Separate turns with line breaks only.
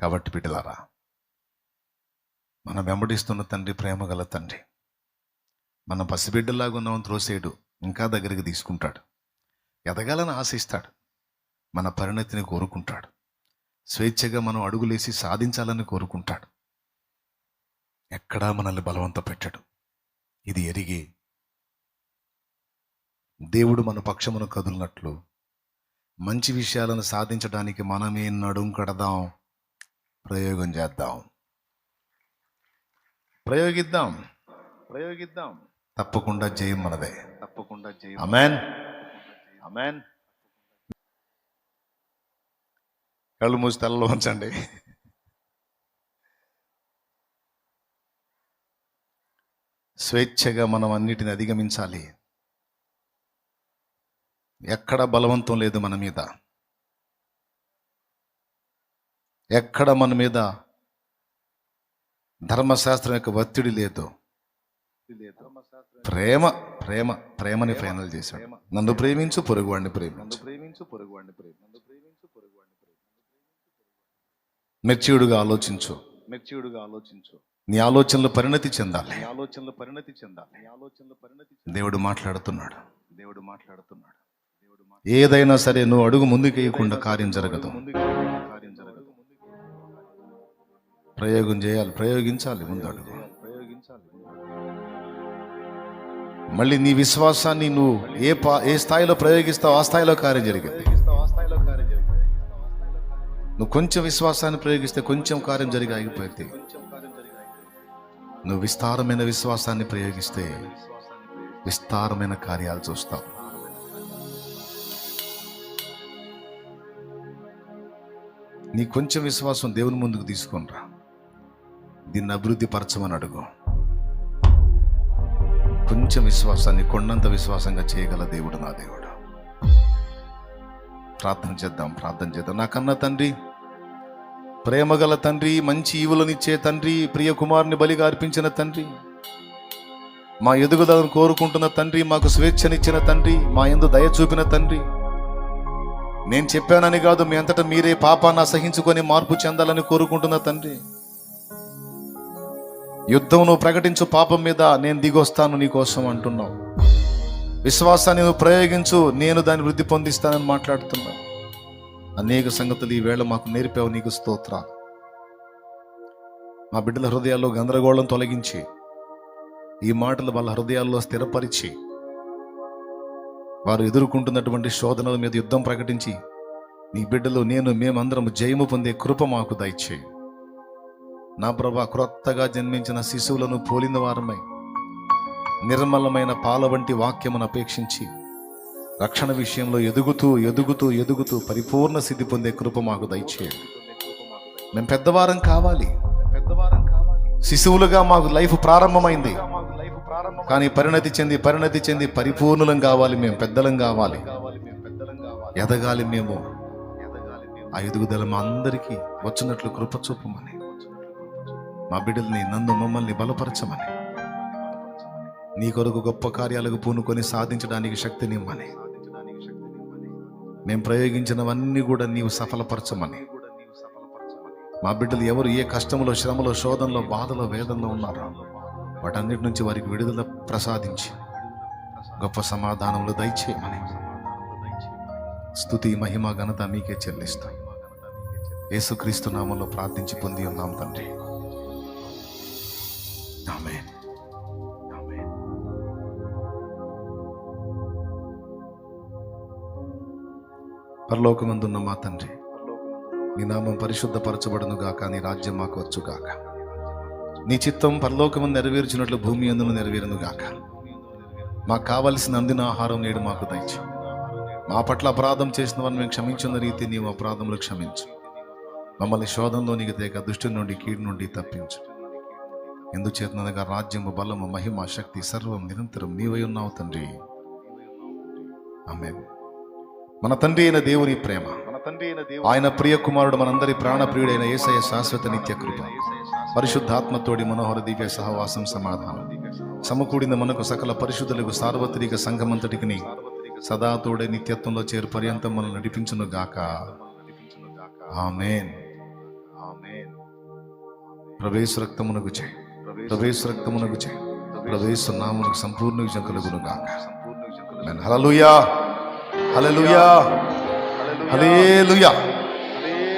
కాబట్టి బిడ్డలారా మనం వెంబడిస్తున్న తండ్రి ప్రేమ గల తండ్రి మన పసిబిడ్డలాగా ఉన్నామని త్రోసేయుడు ఇంకా దగ్గరికి తీసుకుంటాడు. ఎదగాలని ఆశిస్తాడు. మన పరిణతిని కోరుకుంటాడు. స్వేచ్ఛగా మనం అడుగులేసి సాధించాలని కోరుకుంటాడు. ఎక్కడా మనల్ని బలవంత పెట్టడు. ఇది ఎరిగి దేవుడు మన పక్షమును కదులినట్లు మంచి విషయాలను సాధించడానికి మనమే నడుం కడదాం ప్రయోగం చేద్దాం. ప్రయోగిద్దాం. ప్రయోగిద్దాం. తప్పకుండా జయం మనదే. తప్పకుండా జయం అమెన్ అమెన్ కళ్ళు మూసి తలలో ఉంచండి స్వేచ్ఛగా మనం అన్నిటిని అధిగమించాలి. ఎక్కడ బలవంతం లేదు మన మీద. ఎక్కడ మన మీద ధర్మశాస్త్రం యొక్క ఒత్తిడి లేదు ప్రేమ ప్రేమ ప్రేమని ఫైనల్ చేశాడు. నన్ను ప్రేమించు పొరుగువాడిని ప్రేమించు. ప్రేమించు పొరుగువాడిని ప్రేమించు ప్రేమించు పొరుగువాడిని మెచ్యూర్డ్గా ఆలోచించు. మెచ్యూర్డ్గా ఆలోచించు నీ ఆలోచనలు పరిణతి చెందాలి. నీ ఆలోచనలు పరిణతి చెందాలి నీ ఆలోచనలు పరిణతి దేవుడు మాట్లాడుతున్నాడు. దేవుడు మాట్లాడుతున్నాడు ఏదైనా సరే నువ్వు అడుగు ముందుకేయకుండా కార్యం జరగదు కార్యం జరగదు. ప్రయోగం చేయాలి ప్రయోగించాలి ముందు అడుగు ప్రయోగించాలి మళ్ళీ నీ విశ్వాసాన్ని నువ్వు ఏ పా ఏ స్థాయిలో ప్రయోగిస్తావు ఆ స్థాయిలో కార్యం జరిగింది. నువ్వు కొంచెం విశ్వాసాన్ని ప్రయోగిస్తే కొంచెం కార్యం జరిగి ఆగిపోయింది నువ్వు విస్తారమైన విశ్వాసాన్ని ప్రయోగిస్తే విస్తారమైన కార్యాలు చూస్తావు. నీ కొంచెం విశ్వాసం దేవుని ముందుకు తీసుకొనిరా. దీన్ని అభివృద్ధి పరచమని అడుగు. కొంచెం విశ్వాసాన్ని కొండంత విశ్వాసంగా చేయగల దేవుడు నా దేవుడు. ప్రార్థన చేద్దాం ప్రార్థన చేద్దాం. నాకన్న తండ్రి ప్రేమగల తండ్రి మంచి ఈవులనిచ్చే తండ్రి ప్రియ కుమారుని బలిగా అర్పించిన తండ్రి మా ఎదుగుదలను కోరుకుంటున్న తండ్రి మాకు స్వేచ్ఛనిచ్చిన తండ్రి మా ఎందు దయ చూపిన తండ్రి నేను చెప్పానని కాదు మీ అంతటా మీరే పాపాన్ని అసహించుకొని మార్పు చెందాలని కోరుకుంటున్న తండ్రి యుద్ధం నువ్వు ప్రకటించు పాపం మీద నేను దిగొస్తాను నీకోసం అంటున్నావు. విశ్వాసాన్ని నువ్వు ప్రయోగించు నేను దాన్ని వృద్ధి పొందిస్తానని మాట్లాడుతున్నావు. అనేక సంగతులు ఈ వేళ మాకు నేర్పావు నీకు స్తోత్ర. మా బిడ్డల హృదయాల్లో గందరగోళం తొలగించి ఈ మాటలు వాళ్ళ హృదయాల్లో స్థిరపరిచి వారు ఎదుర్కొంటున్నటువంటి శోధనల మీద యుద్ధం ప్రకటించి నీ బిడ్డలు నేను మేమందరం జయము పొందే కృప మాకు దయచేయి. నా ప్రభా క్రొత్తగా జన్మించిన శిశువులను పోలిన వారమై నిర్మలమైన పాల వంటి వాక్యమును అపేక్షించి రక్షణ విషయంలో ఎదుగుతూ ఎదుగుతూ ఎదుగుతూ పరిపూర్ణ సిద్ధి పొందే కృప మాకు దయచేయండి. మేము పెద్దవారం కావాలి. పెద్దవారం కావాలి శిశువులుగా మాకు లైఫ్ ప్రారంభమైంది. కానీ పరిణతి చెంది పరిణతి చెంది పరిపూర్ణులం కావాలి మేము పెద్దలం కావాలి. ఎదగాలి మేము. ఆ ఎదుగుదల మా అందరికీ వచ్చినట్లు కృప చూపమని. మా బిడ్డల్ని నన్ను మమ్మల్ని బలపరచమని. నీ కొరకు గొప్ప కార్యాలకు పూనుకొని సాధించడానికి శక్తినిమ్మని మేము ప్రయోగించినవన్నీ కూడా నీవు సఫలపరచమని. మా బిడ్డలు ఎవరు ఏ కష్టములో శ్రమలో శోధనలో బాధలో వేదంలో ఉన్నారో వాటన్నిటి నుంచి వారికి విడుదల ప్రసాదించి గొప్ప సమాధానంలో దయచేయమని. స్థుతి మహిమ ఘనత మీకే చెల్లిస్తాం. యేసుక్రీస్తు నామంలో ప్రార్థించి పొంది ఉన్నాం తండ్రి. ఆమేన్ పరలోకమందున్న మా తండ్రి నీ నామం పరిశుద్ధపరచబడును గాక నీ రాజ్యం మాకు వచ్చు గాక. నీ చిత్తం పరలోకము నెరవేర్చినట్లు భూమి అందును నెరవేరును గాక. మాకు కావలసిన అందిన ఆహారం నేడు మాకు దయచు. మా పట్ల అపరాధం చేసిన వారిని మేము క్షమించిన రీతి నీవు అపరాధములు క్షమించు. మమ్మల్ని శోధంలోనికి తేక దుష్టి నుండి కీడు నుండి తప్పించు. ఎందుచేతనగా రాజ్యము బలము మహిమ శక్తి సర్వం నిరంతరం నీవై ఉన్నావు తండ్రి. ఆమె మన తండ్రి అయిన దేవుని ప్రేమ.
మన తండ్రి అయిన దేవుడు
ఆయన ప్రియ కుమారుడు మనందరి ప్రాణ ప్రియుడైన ఏసయ శాశ్వత నిత్య కృప. పరిశుద్ధాత్మతోడి మనోహర దివ్య సహవాసం సమాధానం. సమకూడిన మనకు సకల పరిశుద్ధులకు సార్వత్రిక సంఘమంతటికి సదా తోడే నిత్యత్వంలో చేరు పర్యంతం మనం నడిపించును గాక. ఆమెన్. ప్రవేశ రక్తమునకు చే ప్రవేశ రక్తమునకు ప్రవేశ నామునకు సంపూర్ణ విజయం కలుగును. గాక హల్లెలూయా హల్లెలూయా హల్లెలూయా